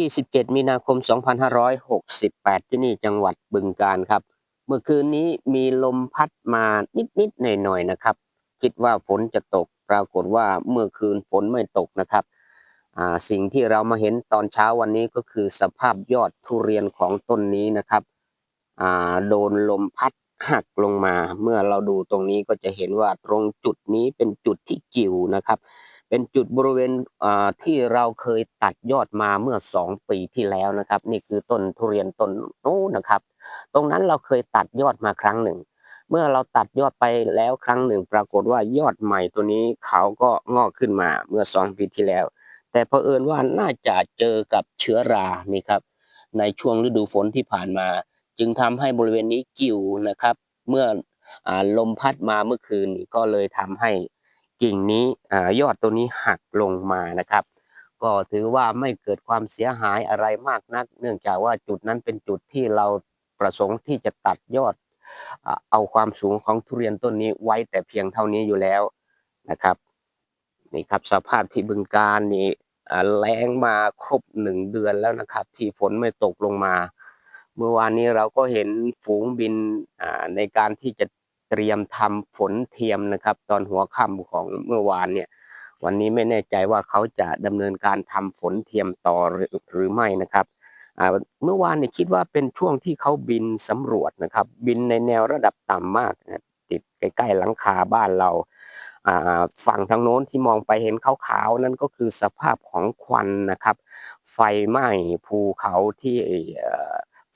27 มีนาคม 2568 ที่นี่จังหวัดบึงกาฬครับ เมื่อคืนนี้มีลมพัดมานิดๆหน่อยๆนะครับ คิดว่าฝนจะตก ปรากฏว่าเมื่อคืนฝนไม่ตกนะครับ สิ่งที่เรามาเห็นตอนเช้าวันนี้ก็คือสภาพยอดทุเรียนของต้นนี้นะครับโดนลมพัดหักลงมา เมื่อเราดูตรงนี้ก็จะเห็นว่าตรงจุดนี้เป็นจุดที่กิ่วนะครับ เป็นจุดบริเวณที่เราเคยตัดยอดมาเมื่อสองปีที่แล้วนะครับ นี่คือต้นทุเรียนต้นนู้นนะครับ ตรงนั้นเราเคยตัดยอดมาครั้งหนึ่ง เมื่อเราตัดยอดไปแล้วครั้งหนึ่ง ปรากฏว่ายอดใหม่ตัวนี้เขาก็งอกขึ้นมาเมื่อสองปีที่แล้ว แต่เผอิญว่าน่าจะเจอกับเชื้อรานี่ครับ ในช่วงฤดูฝนที่ผ่านมา จึงทำให้บริเวณนี้กิ่วนะครับ เมื่อลมพัดมาเมื่อคืนก็เลยทำให้ กิ่งนี้อยอดตัวนี้หักลงมานะครับ ก็ถือว่าไม่เกิดความเสียหายอะไรมากนัก เนื่องจากว่าจุดนั้นเป็นจุดที่เราประสงค์ที่จะตัดยอด เอาความสูงของทุเรียนต้นนี้ไว้แต่เพียงเท่านี้อยู่แล้วนะครับนี่ครับสภาพที่บึงการนี่แรงมาครบหนึ่งเดือนแล้วนะครับ ที่ฝนไม่ตกลงมา เมื่อวานนี้เราก็เห็นฝูงบินในการที่จะ เตรียมทำฝนเทียมนะครับ ตอนหัวค่ำของเมื่อวานเนี่ย วันนี้ไม่แน่ใจว่าเขาจะดำเนินการทำฝนเทียมต่อหรือไม่นะครับเมื่อวานเนี่ยคิดว่าเป็นช่วงที่เขาบินสำรวจนะครับ บินในแนวระดับต่ำมากนะติดใกล้ๆหลังคาบ้านเราฝั่งทางโน้นที่มองไปเห็นขาวๆนั่นก็คือสภาพของควันนะครับ ไฟไหม้ภูเขาที่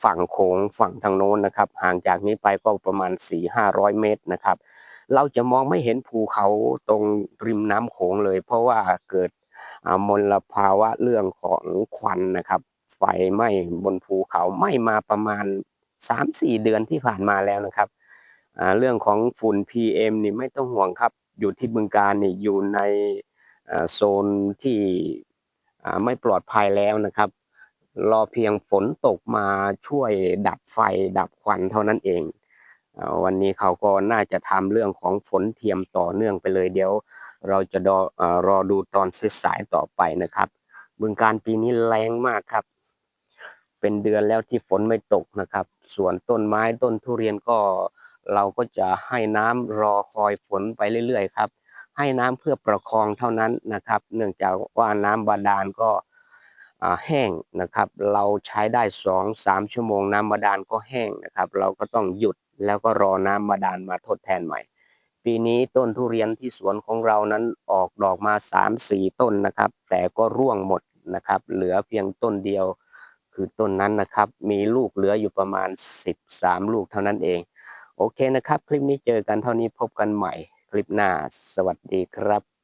ฝั่งโขงฝั่งทางโน้นนะครับ ห่างจากนี้ไปก็ประมาณ 4-500 เมตรนะครับ เราจะมองไม่เห็นภูเขาตรงริมน้ำโขงเลย เพราะว่าเกิดมลภาวะเรื่องของควันนะครับ ไฟไหม้บนภูเขาไหม้มาประมาณ 3-4 เดือนที่ผ่านมาแล้วนะครับเรื่องของฝุ่น PM นี่ไม่ต้องห่วงครับ อยู่ที่บึงการนี่อยู่ในโซนที่ไม่ปลอดภัยแล้วนะครับ รอเพียงฝนตกมาช่วยดับไฟดับควันเท่านั้นเอง วันนี้เขาก็น่าจะทำเรื่องของฝนเทียมต่อเนื่องไปเลยเดี๋ยว เราจะรอรอดูตอนสายต่อไปนะครับบึงการปีนี้แรงมากครับ เป็นเดือนแล้วที่ฝนไม่ตกนะครับ ส่วนต้นไม้ต้นทุเรียนก็เราก็จะให้น้ำรอคอยฝนไปเรื่อยๆครับ ให้น้ำเพื่อประคองเท่านั้นนะครับ เนื่องจากว่าน้ำบาดาลก็ แห้งนะครับ เราใช้ได้สองสามชั่วโมงน้ำบาดาลก็แห้งนะครับ เราก็ต้องหยุดแล้วก็รอน้ำบาดาลมาทดแทนใหม่ ปีนี้ต้นทุเรียนที่สวนของเรานั้นออกดอกมาสามสี่ต้นนะครับ แต่ก็ร่วงหมดนะครับ เหลือเพียงต้นเดียว คือต้นนั้นนะครับ มีลูกเหลืออยู่ประมาณ 13 ลูกเท่านั้นเอง โอเคนะครับ คลิปนี้เจอกันเท่านี้พบกันใหม่ คลิปหน้า สวัสดีครับ